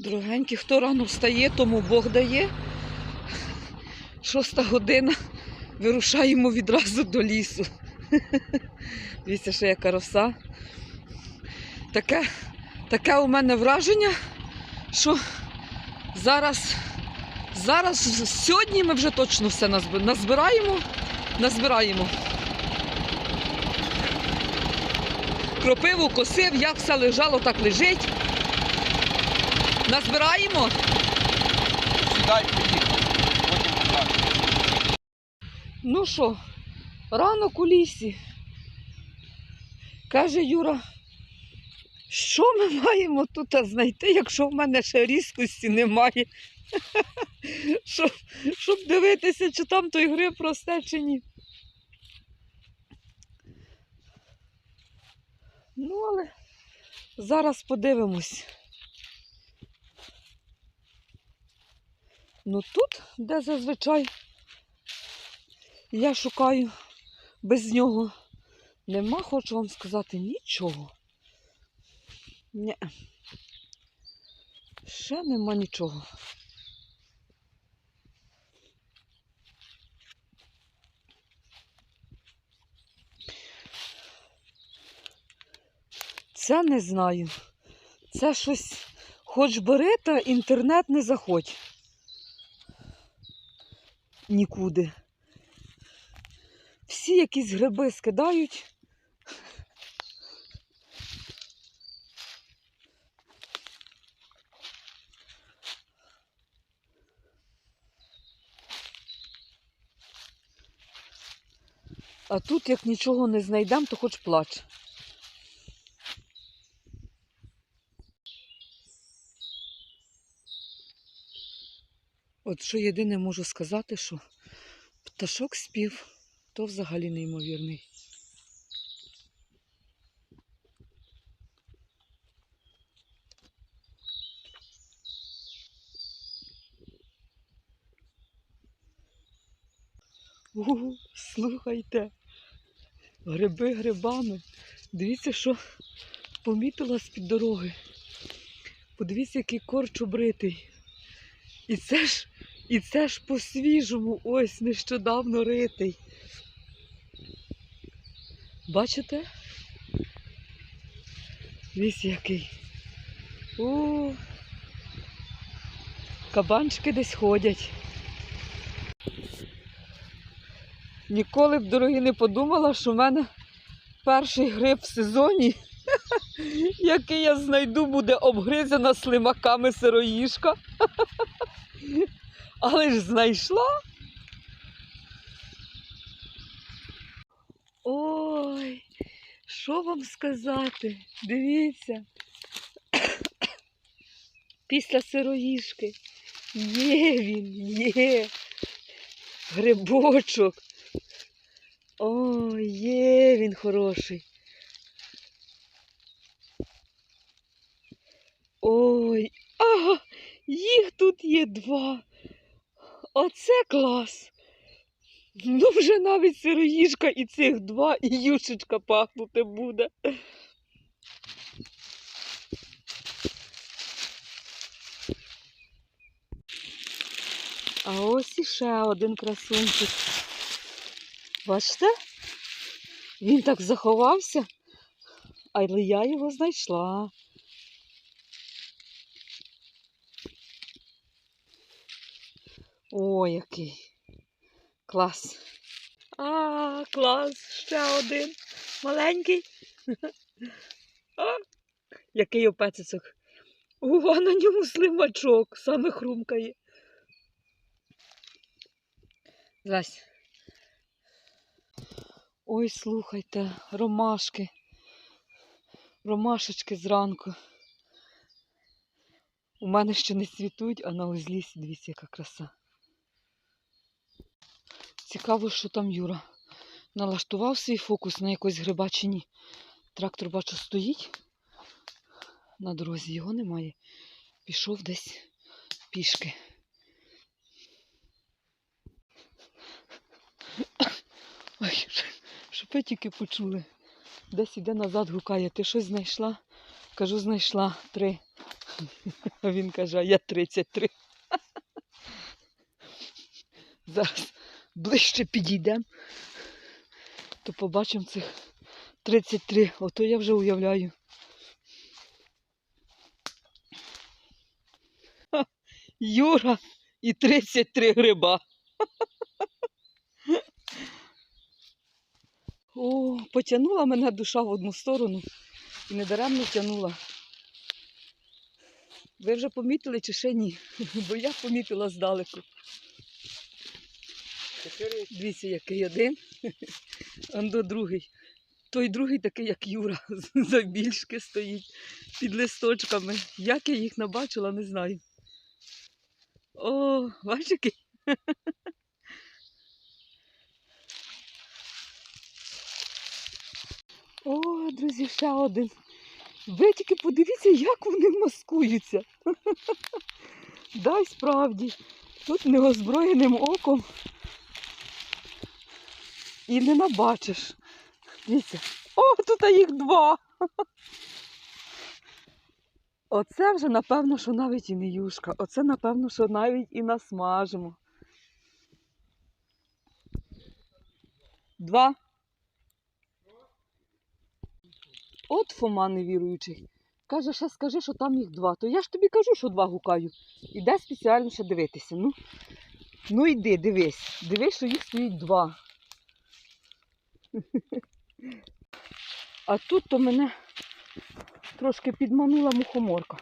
Дорогенькі, хто рано встає, тому Бог дає. Шоста година. Вирушаємо відразу до лісу. Дивіться, що яка роса. Таке, таке у мене враження, що зараз, зараз сьогодні ми вже точно все назбираємо. Назбираємо. Кропиву косив, як все лежало, так лежить. Назбираємо. Сідай, поїхали. Потім. Ну що, ранок у лісі. Каже Юра, що ми маємо тут знайти, якщо в мене ще різкості немає? щоб, щоб дивитися, чи там той гриб росте, чи ні. Ну, але зараз подивимось. Ну тут, де зазвичай я шукаю без нього. Нема, хочу вам сказати, нічого. Ні. Ще нема нічого. Це не знаю. Це щось, хоч бери, та інтернет не заходь. Нікуди. Всі якісь гриби скидають. А тут, як нічого не знайдемо, то хоч плач. От що єдине можу сказати, що пташок спів, то взагалі неймовірний. У, слухайте, гриби грибами. Дивіться, що помітила з-під дороги. Подивіться, який корч обритий. І це ж, і це ж по-свіжому, ось нещодавно ритий. Бачите? Ліс який. У, кабанчики десь ходять. Ніколи б, дорогі, не подумала, що в мене перший гриб в сезоні, який я знайду, буде обгризана слимаками сироїжка. Але ж знайшла. Ой, що вам сказати? Дивіться. Після сироїжки. Є він, є. Грибочок. Ой, є він хороший. Ой, ага, їх тут є два. Оце клас. Ну, вже навіть сироїжка і цих два, і юшечка пахнути буде. А ось іще один красунчик. Бачите? Він так заховався, але я його знайшла. О, який. Клас. А, клас, ще один. Маленький. А, який опецицок. О, на ньому слимачок, саме хрумкає. Зась. Ой, слухайте, ромашки. Ромашечки зранку. У мене ще не цвітуть, а на узлісі, дивіться, яка краса. Цікаво, що там Юра. Налаштував свій фокус на якось гриба чи ні. Трактор, бачу, стоїть. На дорозі його немає. Пішов десь пішки. Ой, ви тільки почули. Десь іде назад гукає. Ти щось знайшла? Кажу, знайшла три. А він каже, а я 33. Зараз ближче підійдемо, то побачимо цих 33. Ото я вже уявляю. Ха, Юра і 33 гриба. О, потягнула мене душа в одну сторону і недаремно тягнула. Ви вже помітили чи ще ні? Бо я помітила здалеку. Дивіться, який один, а до другий. Той другий такий, як Юра, забільшки стоїть під листочками. Як я їх набачила, не знаю. О, бачиш який? О, друзі, ще один. Ви тільки подивіться, як вони маскуються. Дай справді, тут неозброєним оком і не набачиш. Дивіться. О, тут їх два. Оце вже, напевно, що навіть і не юшка. Оце, напевно, що навіть і насмажимо. Два. От Фома невіруючий. Каже, ще скажи, що там їх два. То я ж тобі кажу, що два гукаю. Іде спеціально ще дивитися. Ну, ну йди, дивись. Дивись, що їх стоїть два. А тут то мене трошки підманула мухоморка.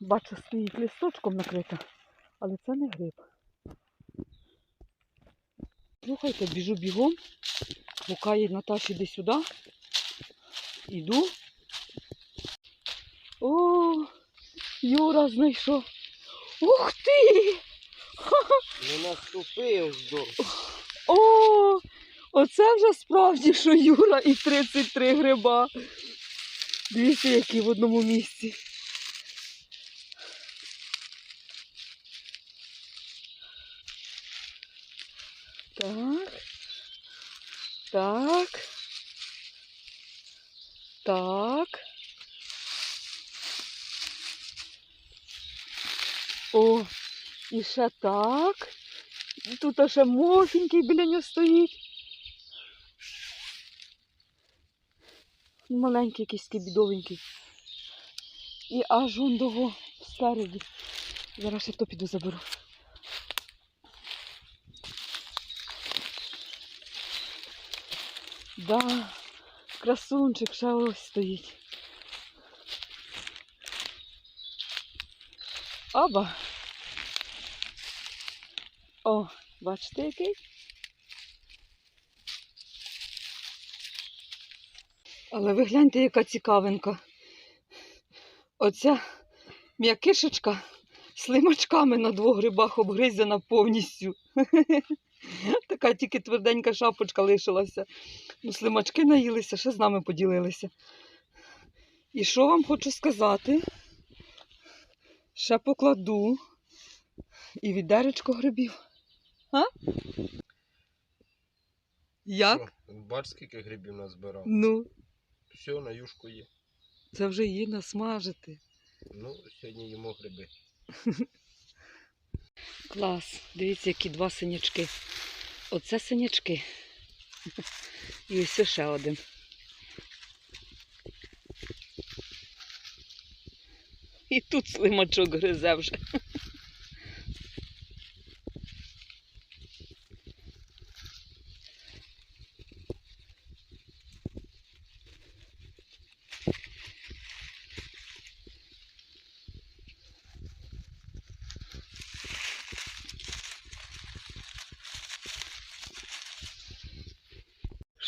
Бачу, стоїть листочком накрита, але це не гриб. Слухайте, біжу бігом, гукає Наташі іди сюди. Іду. О, Юра знайшов. Ух ти! Не наступив здор. О, оце вже справді, що Юра і 33 гриба. Дивіться, які в одному місці. Так. Так. Так. О, і ще так. Тут ще мохенький біля нього стоїть. Маленький якийсь бідовенький. І аж он того спереді. Зараз я то піду заберу. Да, красунчик ще ось стоїть. Оба. О, бачите який? Але ви гляньте, яка цікавинка. Оця м'якишечка слимачками на двох грибах обгризена повністю. Така тільки тверденька шапочка лишилася. Ну, слимачки наїлися, ще з нами поділилися. І що вам хочу сказати? Ще покладу і відеречко грибів. А? Як? Бач, скільки грибів назбирав. Ну, Все, на юшку є. це вже її насмажити. Ну, сьогодні їмо гриби. Клас. Дивіться, які два синячки. Оце синячки. І ось ще один. І тут слимачок гризе вже.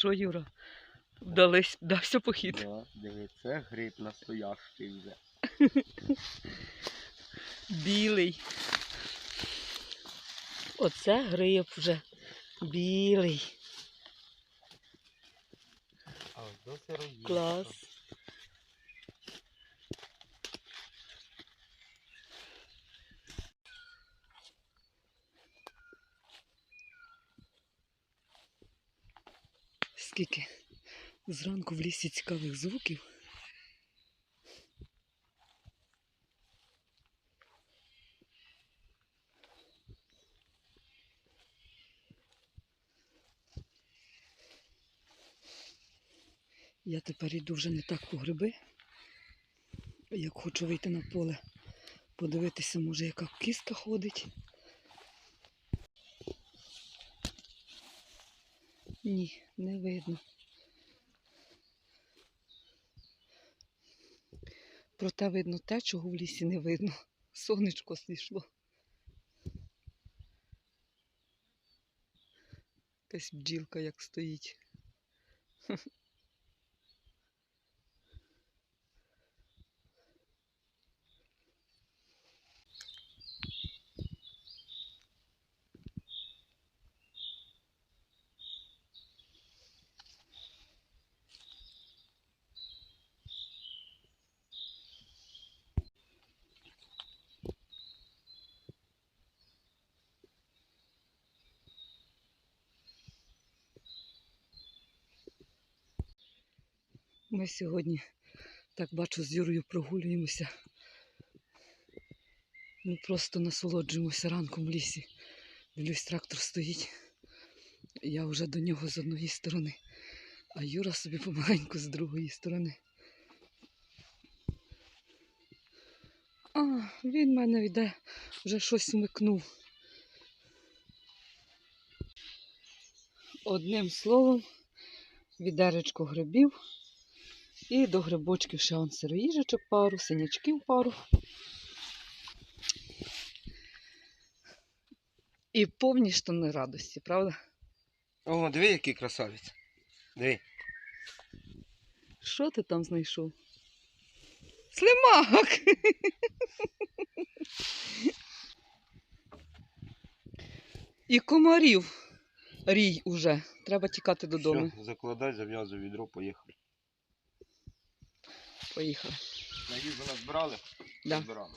Що, Юра? Вдались, вдався похід. Да, диви, це гриб настоящий вже. Білий. Оце гриб вже. Білий. А ось досі. Клас. скільки зранку в лісі цікавих звуків. Я тепер йду вже не так по гриби, як хочу вийти на поле, подивитися, може, яка кістка ходить. Ні, не видно. Проте видно те, чого в лісі не видно. Сонечко зійшло. Якась бджілка як стоїть. Ми сьогодні, так бачу, з Юрою прогулюємося. Ну просто насолоджуємося ранком в лісі. Дивлюсь, трактор стоїть. Я вже до нього з однієї сторони, а Юра собі помаленьку з другої сторони. А, він мене йде, вже щось вмикнув. Одним словом, відеречко грибів. І до грибочків ще он сироїжечок пару, синячків пару. І повні штани радості, правда? О, диви, який красавець. Диви. Що ти там знайшов? Слимак! І комарів рій уже. Треба тікати додому. Все, закладай, зав'язуй відро, поїхали. Поїхали. На їжу назбирали? Да. Збирали.